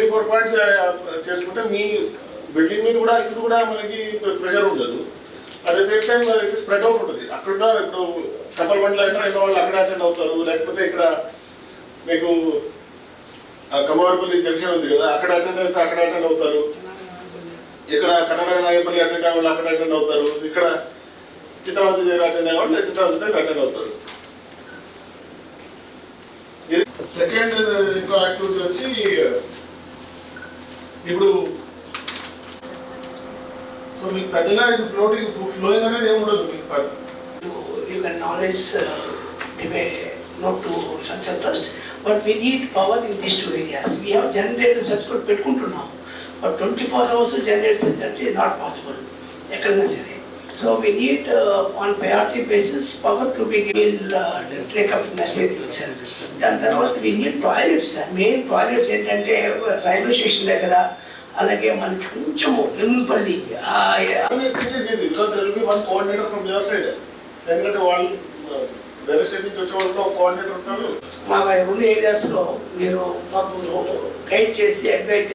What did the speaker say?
Three four points చేసుకుంటే మీ building మీద కూడా ఇక్కడ కూడా మనకి ప్రెషర్ ఉండదు. At the same time spread out ఉంటుంది. అక్కడ ఇప్పుడు కపల్ బండ్లు అంటే అయిన వాళ్ళు అక్కడ అటెండ్ అవుతారు. లేకపోతే ఇక్కడ మీకు కమవారపల్లి జంక్షన్ ఉంది కదా అక్కడ అటెండ్ అయితే అక్కడ అటెండ్ అవుతారు. ఇక్కడ కన్నడ నాగపల్లి అటెండ్ అయ్యే వాళ్ళు అక్కడ అటెండ్ అవుతారు. ఇక్కడ చిత్రావతి దగ్గర అటెండ్ అయ్యే వాళ్ళు చిత్రావతి దగ్గర అటెండ్ అవుతారు. సెకండ్ uh, ఇంకో యాక్టివిటీ వచ్చి ఇప్పుడు సో మీకు పెద్దగా ఇది ఫ్లోటింగ్ ఫ్లోయింగ్ అనేది ఏమి ఉండదు మీకు పెద్ద- you can always uh, give a note to central trust, but we need power in these two areas. We have generators such good పెట్టుకుంటున్నాం but twenty four hours generators అంటే నాట్ పాసిబుల్ ఎక్కడైనా సరే so we need on priority basis power to be will take up message sir దాని తర్వాత we need toilets main toilets ఏంటంటే railway station దగ్గర అలాగే మనకి కొంచెం will be side. ఎందుకంటే వాళ్ళు uh, వేరే స్టేట్ నుంచి వచ్చే వాళ్ళు కోఆర్డినేటర్ ఉంటారు. మా రెండు ఏరియాస్లో మీరు మాకు గైడ్ చేసి అడ్వైజ్